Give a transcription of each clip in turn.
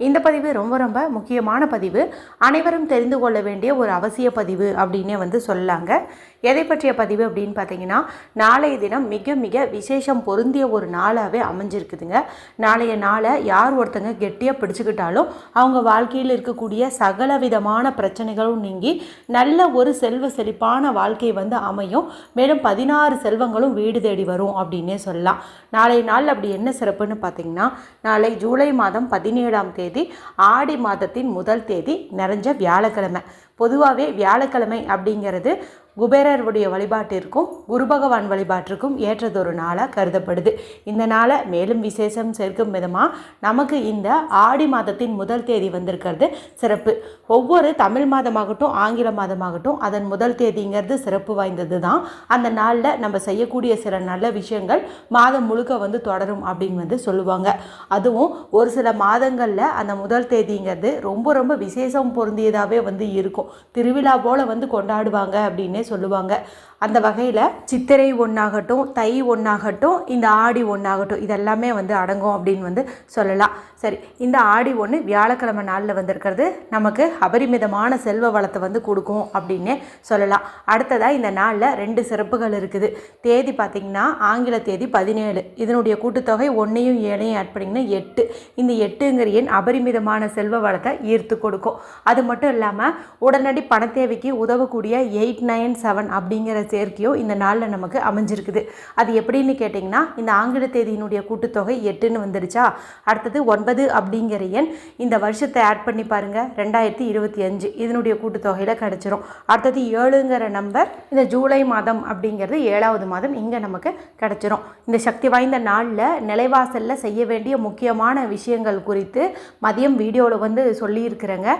இந்த பதிவு ரொம்ப ரொம்ப முக்கியமான பதிவு. அனைவரும் தெரிந்து கொள்ள வேண்டிய ஒரு அவசிய பதிவு அப்படின்னே வந்து சொல்லாங்க. எதை பற்றிய பதிவு அப்படின்னு பார்த்தீங்கன்னா நாளைய தினம் மிக மிக விசேஷம் பொருந்திய ஒரு நாளாகவே அமைஞ்சிருக்குதுங்க. நாளைய நாளை யார் ஒருத்தங்க கெட்டியாக பிடிச்சிக்கிட்டாலும் அவங்க வாழ்க்கையில் இருக்கக்கூடிய சகல விதமான பிரச்சனைகளும் நீங்கி நல்ல ஒரு செல்வ செழிப்பான வாழ்க்கை வந்து அமையும். மேலும் பதினாறு செல்வங்களும் வீடு தேடி வரும் அப்படின்னே சொல்லலாம். நாளைய நாள் அப்படி என்ன சிறப்புன்னு பார்த்தீங்கன்னா நாளை ஜூலை மாதம் பதினேழாம் தேதி ஆடி மாதத்தின் முதல் தேதி நிறைஞ்ச வியாழக்கிழமை. பொதுவாகவே வியாழக்கிழமை அப்படிங்கிறது குபேரருடைய வழிபாட்டிற்கும் குரு பகவான் வழிபாட்டிற்கும் ஏற்றதொரு நாளாக கருதப்படுது. இந்த நாளை மேலும் விசேஷம் சேர்க்கும் விதமாக நமக்கு இந்த ஆடி மாதத்தின் முதல் தேதி வந்திருக்கிறது சிறப்பு. ஒவ்வொரு தமிழ் மாதமாகட்டும் ஆங்கில மாதமாகட்டும் அதன் முதல் தேதிங்கிறது சிறப்பு வாய்ந்தது தான் அந்த நாளில் நம்ம செய்யக்கூடிய சில நல்ல விஷயங்கள் மாதம் முழுக்க வந்து தொடரும் அப்படின்னு வந்து சொல்லுவாங்க. அதுவும் ஒரு சில மாதங்களில் அந்த முதல் தேதிங்கிறது ரொம்ப ரொம்ப விசேஷம் பொருந்தியதாகவே வந்து இருக்கும். திருவிழா போல் வந்து கொண்டாடுவாங்க அப்படின்னே சொல்லுவாங்க. அந்த வகையில் சித்திரை ஒன்றாகட்டும் தை ஒன்றாகட்டும் இந்த ஆடி ஒன்றாகட்டும் இதெல்லாமே வந்து அடங்கும் அப்படின்னு வந்து சொல்லலாம். சரி இந்த ஆடி ஒன்று வியாழக்கிழமை நாளில் வந்திருக்கிறது நமக்கு அபரிமிதமான செல்வ வளத்தை வந்து கொடுக்கும் அப்படின்னே சொல்லலாம். அடுத்ததாக இந்த நாளில் ரெண்டு சிறப்புகள் இருக்குது. தேதி பார்த்திங்கன்னா ஆங்கில தேதி பதினேழு. இதனுடைய கூட்டுத்தொகை ஒன்றையும் ஏழையும் ஆட் பண்ணிங்கன்னா எட்டு. இந்த எட்டுங்கிற எண் அபரிமிதமான செல்வ வளத்தை ஈர்த்து கொடுக்கும். அது மட்டும் இல்லாமல் உடனடி பண தேவைக்கு உதவக்கூடிய எயிட் நைன் செவன் அப்படிங்கிற சேர்க்கையும் இந்த நாளில் நமக்கு அமைஞ்சிருக்குது. அது எப்படின்னு கேட்டிங்கன்னா இந்த ஆங்கில தேதியினுடைய கூட்டுத்தொகை எட்டுன்னு வந்துடுச்சா அடுத்தது ஒன்பது அப்படிங்கிற எண் இந்த வருஷத்தை ஆட் பண்ணி பாருங்கள் ரெண்டாயிரத்தி இருபத்தி அஞ்சு. இதனுடைய கூட்டுத்தொகையில் கிடச்சிரும். அடுத்தது ஏழுங்கிற நம்பர் இந்த ஜூலை மாதம் அப்படிங்கிறது ஏழாவது மாதம் இங்கே நமக்கு கிடச்சிரும். இந்த சக்தி வாய்ந்த நாளில் நிலைவாசலில் செய்ய வேண்டிய முக்கியமான விஷயங்கள் குறித்து மதியம் வீடியோவில் வந்து சொல்லியிருக்கிறேங்க.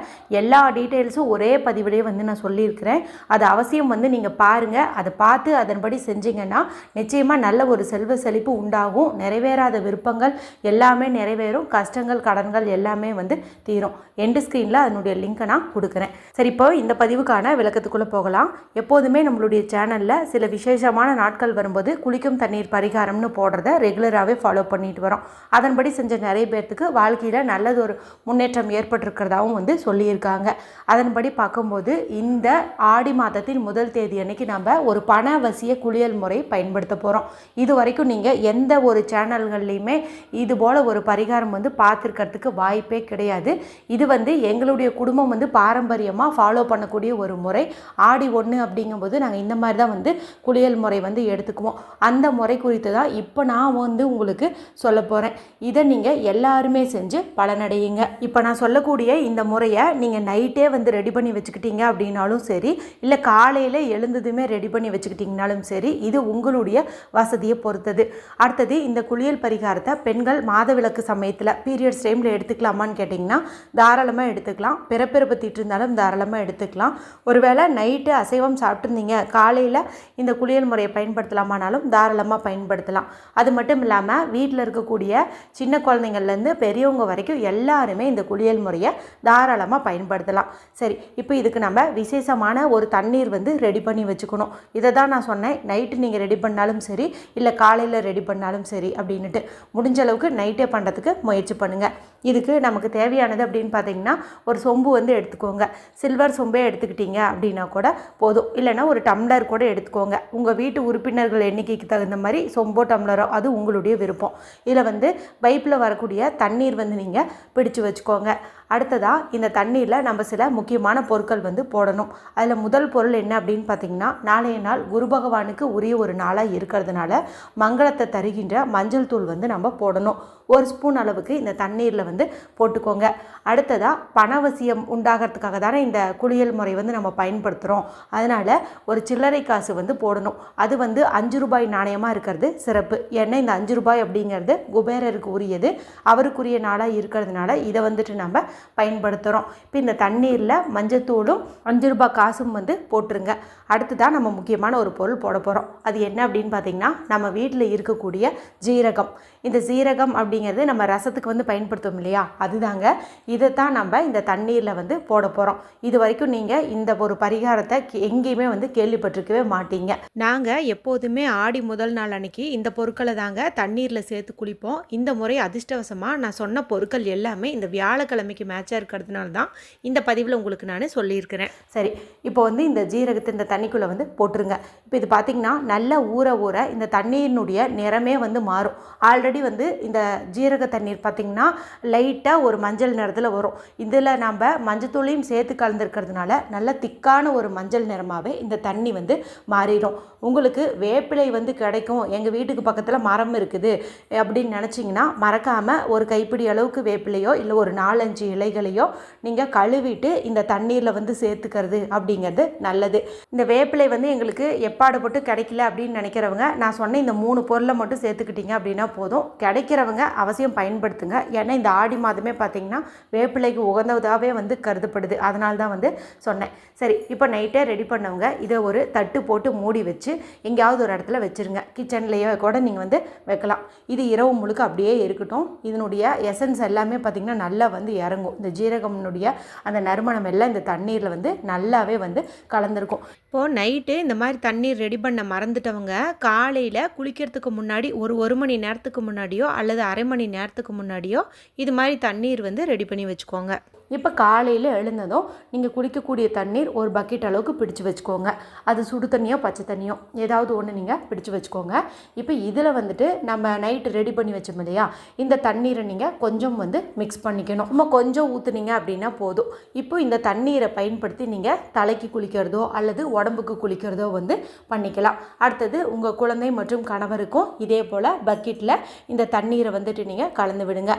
எல்லா டீட்டெயில்ஸும் ஒரே பதிவிலே வந்து நான் சொல்லியிருக்கிறேன். அது அவசியம் வந்து நீங்கள் பாருங்கள் அதை பார்த்து அதன்படி செஞ்சீங்கன்னா நிச்சயமாக நல்ல ஒரு செல்வ செழிப்பு உண்டாகும். நிறைவேறாத விருப்பங்கள் எல்லாமே நிறைவேறும். கஷ்டங்கள் கடன்கள் எல்லாமே வந்து தீரும். எண்டு ஸ்க்ரீனில் அதனுடைய லிங்க்கை நான் கொடுக்குறேன். சரி இப்போ இந்த பதிவுக்கான விளக்கத்துக்குள்ளே போகலாம். எப்போதுமே நம்மளுடைய சேனலில் சில விசேஷமான நாட்கள் வரும்போது குளிக்கும் தண்ணீர் பரிகாரம்னு போடுறத ரெகுலராகவே ஃபாலோ பண்ணிட்டு வரோம். அதன்படி செஞ்ச நிறைய பேர்த்துக்கு வாழ்க்கையில் நல்லது ஒரு முன்னேற்றம் ஏற்பட்டிருக்கிறதாவும் வந்து சொல்லியிருக்காங்க. அதன்படி பார்க்க பார்க்கும்போது இந்த ஆடி மாதத்தின் முதல் தேதி அன்னைக்கு நம்ம ஒரு பணவசிய குளியல் முறை பயன்படுத்த போகிறோம் இது வரைக்கும் நீங்கள் எந்த ஒரு சேனல்கள்லையுமே இது போல் ஒரு பரிகாரம் வந்து பார்த்துருக்கிறதுக்கு வாய்ப்பே கிடையாது. இது வந்து எங்களுடைய குடும்பம் வந்து பாரம்பரியமாக ஃபாலோ பண்ணக்கூடிய ஒரு முறை. ஆடி ஒன்று அப்படிங்கும்போது நாங்கள் இந்த மாதிரி தான் வந்து குளியல் முறை வந்து எடுத்துக்குவோம். அந்த முறை குறித்து தான் இப்போ நான் வந்து உங்களுக்கு சொல்ல போகிறேன் இதை நீங்கள் எல்லாருமே செஞ்சு பலனடையுங்க. இப்போ நான் சொல்லக்கூடிய இந்த முறையை நீங்கள் நைட்டே வந்து ரெடி பண்ணி வச்சு வச்சுக்கிட்டீங்க அப்படின்னாலும் சரி இல்லை காலையில் எழுந்ததுமே ரெடி பண்ணி வச்சுக்கிட்டிங்கனாலும் சரி இது உங்களுடைய வசதியை பொறுத்தது. அடுத்தது இந்த குளியல் பரிகாரத்தை பெண்கள் மாதவிளக்கு சமயத்தில் பீரியட்ஸ் டைமில் எடுத்துக்கலாமான்னு கேட்டிங்கன்னா தாராளமாக எடுத்துக்கலாம். பிறப்பிறப்பு தீட்டு இருந்தாலும் தாராளமாக எடுத்துக்கலாம். ஒருவேளை நைட்டு அசைவம் சாப்பிட்ருந்தீங்க காலையில் இந்த குளியல் முறையை பயன்படுத்தலாமானாலும் தாராளமாக பயன்படுத்தலாம். அது மட்டும் இல்லாமல் வீட்டில் இருக்கக்கூடிய சின்ன குழந்தைங்கள்லேருந்து பெரியவங்க வரைக்கும் எல்லாருமே இந்த குளியல் முறையை தாராளமாக பயன்படுத்தலாம். சரி இப்போ இதுக்கு நம்ம விசேஷமான ஒரு தண்ணீர் வந்து ரெடி பண்ணி வச்சுக்கணும். இதை தான் நான் சொன்னேன். நைட்டு நீங்கள் ரெடி பண்ணாலும் சரி இல்லை காலையில் ரெடி பண்ணாலும் சரி அப்படின்ட்டு முடிஞ்ச அளவுக்கு நைட்டே பண்ணுறதுக்கு முயற்சி பண்ணுங்கள் இதுக்கு நமக்கு தேவையானது அப்படின்னு பார்த்தீங்கன்னா ஒரு சொம்பு வந்து எடுத்துக்கோங்க. சில்வர் சொம்பே எடுத்துக்கிட்டீங்க அப்படின்னா கூட போதும். இல்லைன்னா ஒரு டம்ளர் கூட எடுத்துக்கோங்க. உங்கள் வீட்டு உறுப்பினர்கள் எண்ணிக்கைக்கு தகுந்த மாதிரி சொம்போ டம்ளரோ அது உங்களுடைய விருப்பம். இதில் வந்து பைப்பில் வரக்கூடிய தண்ணீர் வந்து நீங்கள் பிடிச்சு வச்சுக்கோங்க. அடுத்ததாக இந்த தண்ணீரில் நம்ம சில முக்கியமான பொருட்கள் வந்து போடணும். அதில் முதல் பொருள் என்ன அப்படின்னு பார்த்தீங்கன்னா நாளைய நாள் குரு பகவானுக்கு உரிய ஒரு நாளாக இருக்கிறதுனால மங்களத்தை தருகின்ற மஞ்சள் தூள் வந்து நம்ம போடணும். ஒரு ஸ்பூன் அளவுக்கு இந்த தண்ணீரில் வந்து போட்டுக்கோங்க. அடுத்ததாக பணவசியம் உண்டாகிறதுக்காக தானே இந்த குளியல் முறை வந்து நம்ம பயன்படுத்துகிறோம் அதனால் ஒரு சில்லறை காசு வந்து போடணும். அது வந்து அஞ்சு ரூபாய் நாணயமாக இருக்கிறது சிறப்பு. ஏன்னா இந்த அஞ்சு ரூபாய் அப்படிங்கிறது குபேரருக்கு உரியது. அவருக்குரிய நாளாக இருக்கிறதுனால இதை வந்துட்டு நம்ம பயன்படுத்துகிறோம் இப்போ இந்த தண்ணீரில் மஞ்சத்தூளும் அஞ்சு ரூபாய் காசும் வந்து போட்டுருங்க. அடுத்ததான் நம்ம முக்கியமான ஒரு பொருள் போட போகிறோம் அது என்ன அப்படின்னு பார்த்தீங்கன்னா நம்ம வீட்டில் இருக்கக்கூடிய ஜீரகம். இந்த ஜீரகம் அப்படிங்கிறது நம்ம ரசத்துக்கு வந்து பயன்படுத்துவோம் இல்லையா? அதுதாங்க. இதை தான் நம்ம இந்த தண்ணீரில் வந்து போட போகிறோம் இது வரைக்கும் நீங்கள் இந்த ஒரு பரிகாரத்தை கே- எங்கேயுமே வந்து கேள்விப்பட்டிருக்கவே மாட்டீங்க. நாங்கள் எப்போதுமே ஆடி முதல் நாள் அன்னைக்கு இந்த பொருட்களை தாங்க தண்ணீரில் சேர்த்து குளிப்போம். இந்த முறை அதிர்ஷ்டவசமாக நான் சொன்ன பொருட்கள் எல்லாமே இந்த வியாழக்கிழமைக்கு மேட்சாக இருக்கிறதுனால தான் இந்த பதிவில் உங்களுக்கு நான் சொல்லியிருக்கிறேன். சரி இப்போ வந்து இந்த ஜீரகத்தை இந்த தண்ணிக்குள்ளே வந்து போட்டுருங்க. இப்போ இது பார்த்திங்கன்னா நல்லா ஊற ஊற இந்த தண்ணீரினுடைய நிறமே வந்து மாறும். ஆல்ரெடி வந்து இந்த ஜீரக தண்ணீர் பார்த்திங்கன்னா லைட்டாக ஒரு மஞ்சள் நிறத்தில் வரும். இதில் நம்ம மஞ்சத்தூளையும் சேர்த்து கலந்துருக்கிறதுனால நல்ல திக்கான ஒரு மஞ்சள் நிறமாகவே இந்த தண்ணி வந்து மாறிடும். உங்களுக்கு வேப்பிலை வந்து கிடைக்கும். எங்கள் வீட்டுக்கு பக்கத்தில் மரம் இருக்குது அப்படின்னு நினச்சிங்கன்னா மறக்காமல் ஒரு கைப்பிடி அளவுக்கு வேப்பிலையோ இல்லை ஒரு நாலஞ்சு இலைகளையோ நீங்கள் கழுவிட்டு இந்த தண்ணீரில் வந்து சேர்த்துக்கிறது அப்படிங்கிறது நல்லது. இந்த வேப்பிலை வந்து எங்களுக்கு எப்பாடுபட்டு கிடைக்கல அப்படின்னு நினைக்கிறவங்க நான் சொன்ன இந்த மூணு பொருளை மட்டும் சேர்த்துக்கிட்டீங்க அப்படின்னா போதும். கிடைக்கிறவங்க அவசியம் பயன்படுத்துங்க. ஏன்னா இந்த ஆடி மாதமே பார்த்தீங்கன்னா வேப்பிலைக்கு உகந்ததாகவே வந்து கருதப்படுது. அதனால தான் வந்து சொன்னேன். சரி இப்போ நைட்டே ரெடி பண்ணவங்க இதை ஒரு தட்டு போட்டு மூடி வச்சு எங்கேயாவது ஒரு இடத்துல வச்சுருங்க. கிச்சன்லேயோ கூட நீங்கள் வந்து வைக்கலாம். இது இரவு முழுக்க அப்படியே இருக்கட்டும். இதனுடைய எசன்ஸ் எல்லாமே பார்த்திங்கன்னா நல்லா வந்து இறங்கும். இந்த ஜீரகம்னுடைய அந்த நறுமணம் எல்லாம் இந்த தண்ணீரில் வந்து நல்லாவே வந்து கலந்துருக்கும். இப்போது நைட்டு இந்த மாதிரி தண்ணீர் ரெடி பண்ண மறந்துட்டவங்க காலையில் குளிக்கிறதுக்கு முன்னாடி ஒரு ஒரு மணி நேரத்துக்கு முன்னாடியோ அல்லது அரை மணி நேரத்துக்கு முன்னாடியோ இது மாதிரி தண்ணீர் வந்து ரெடி பண்ணி வச்சுக்கோங்க. இப்போ காலையில் எழுந்ததும் நீங்கள் குடிக்கக்கூடிய தண்ணீர் ஒரு பக்கெட் அளவுக்கு பிடிச்சு வச்சுக்கோங்க. அது சுடு தண்ணியோ பச்சை தண்ணியோ ஏதாவது ஒன்று நீங்கள் பிடிச்சு வச்சுக்கோங்க. இப்போ இதில் வந்துட்டு நம்ம நைட்டு ரெடி பண்ணி வச்சோம் இல்லையா? இந்த தண்ணீரை நீங்கள் கொஞ்சம் வந்து மிக்ஸ் பண்ணிக்கணும். நம்ம கொஞ்சம் ஊற்றுனீங்க அப்படின்னா போதும். இப்போ இந்த தண்ணீரை பயன்படுத்தி நீங்கள் தலைக்கு குளிக்கிறதோ அல்லது உடம்புக்கு குளிக்கிறதோ வந்து பண்ணிக்கலாம். அடுத்தது உங்கள் குழந்தை மற்றும் கணவருக்கும் இதே போல் பக்கெட்டில் இந்த தண்ணீரை வந்துட்டு நீங்கள் கலந்து விடுங்க.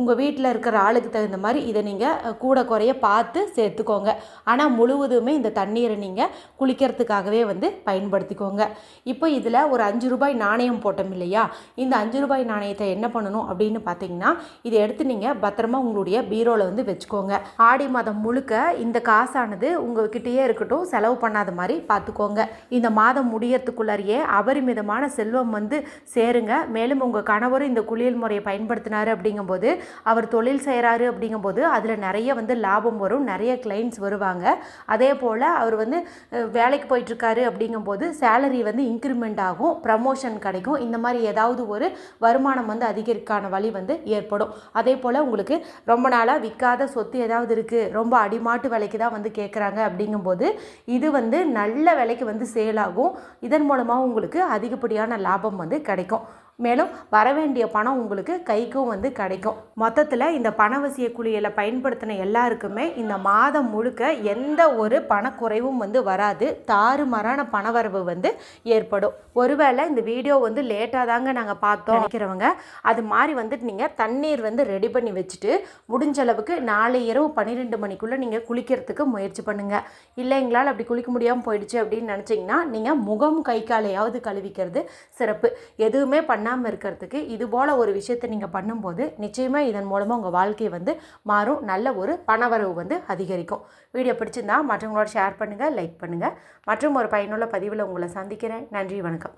உங்கள் வீட்டில் இருக்கிற ஆளுக்கு தகுந்த மாதிரி இதை நீங்கள் கூட குறைய பார்த்து சேர்த்துக்கோங்க. ஆனால் முழுவதுமே இந்த தண்ணீரை நீங்கள் குளிக்கிறதுக்காகவே வந்து பயன்படுத்திக்கோங்க. இப்போ இதில் ஒரு அஞ்சு ரூபாய் நாணயம் போட்டோம் இல்லையா? இந்த அஞ்சு ரூபாய் நாணயத்தை என்ன பண்ணணும் அப்படின்னு பார்த்தீங்கன்னா இதை எடுத்து நீங்கள் பத்திரமா உங்களுடைய பீரோவில் வந்து வச்சுக்கோங்க. ஆடி மாதம் முழுக்க இந்த காசானது உங்ககிட்டயே இருக்கட்டும் செலவு பண்ணாத மாதிரி பார்த்துக்கோங்க. இந்த மாதம் முடியறதுக்குள்ளாரியே அபரிமிதமான செல்வம் வந்து சேருங்க. மேலும் உங்கள் கணவரும் இந்த குளியல் முறையை பயன்படுத்தினாரு அப்படிங்கும்போது அவர் தொழில் செய்கிறாரு அப்படிங்கும்போது அதில் நிறைய வந்து லாபம் வரும். நிறைய கிளைண்ட்ஸ் வருவாங்க. அதே போல் அவர் வந்து வேலைக்கு போயிட்டுருக்காரு அப்படிங்கும்போது சேலரி வந்து இன்க்ரிமெண்ட் ஆகும். ப்ரமோஷன் கிடைக்கும். இந்த மாதிரி ஏதாவது ஒரு வருமானம் வந்து அதிகரிக்கான வழி வந்து ஏற்படும். அதே போல் உங்களுக்கு ரொம்ப நாளாக விற்காத சொத்து ஏதாவது இருக்குது ரொம்ப அடிமாட்டு விலைக்கு தான் வந்து கேட்குறாங்க அப்படிங்கும்போது இது வந்து நல்ல விலைக்கு வந்து சேல் ஆகும். இதன் மூலமாக உங்களுக்கு அதிகப்படியான லாபம் வந்து கிடைக்கும். மேலும் வரவேண்டிய பணம் உங்களுக்கு கைக்கும் வந்து கிடைக்கும். மொத்தத்தில் இந்த பணவசிய குளியலை பயன்படுத்தின எல்லாருக்குமே இந்த மாதம் முழுக்க எந்த ஒரு பணக்குறைவும் வந்து வராது. தாறுமாறான பணவரவு வந்து ஏற்படும். ஒருவேளை இந்த வீடியோ வந்து லேட்டாக தாங்க நாங்கள் பார்த்தோம் நினைக்கிறவங்க அது மாதிரி வந்துட்டு நீங்கள் தண்ணீர் வந்து ரெடி பண்ணி வச்சுட்டு முடிஞ்ச அளவுக்கு நாளை இரவு பன்னிரெண்டு மணிக்குள்ளே நீங்கள் குளிக்கிறதுக்கு முயற்சி பண்ணுங்கள் இல்லை எங்களால் அப்படி குளிக்க முடியாமல் போயிடுச்சு அப்படின்னு நினச்சிங்கன்னா நீங்கள் முகம் கை காலையாவது கழுவிக்கிறது சிறப்பு. எதுவுமே பண்ணாமல் இருக்கிறதுக்கு இது போல் ஒரு விஷயத்தை நீங்கள் பண்ணும்போது நிச்சயமாக இதன் மூலமாக உங்கள் வாழ்க்கை வந்து மாறும். நல்ல ஒரு பணவரவு வந்து அதிகரிக்கும். வீடியோ பிடிச்சிருந்தா மற்றவங்களோட ஷேர் பண்ணுங்கள் லைக் பண்ணுங்கள் மற்றும் ஒரு பயனுள்ள பதிவில் உங்களை சந்திக்கிறேன். நன்றி வணக்கம்.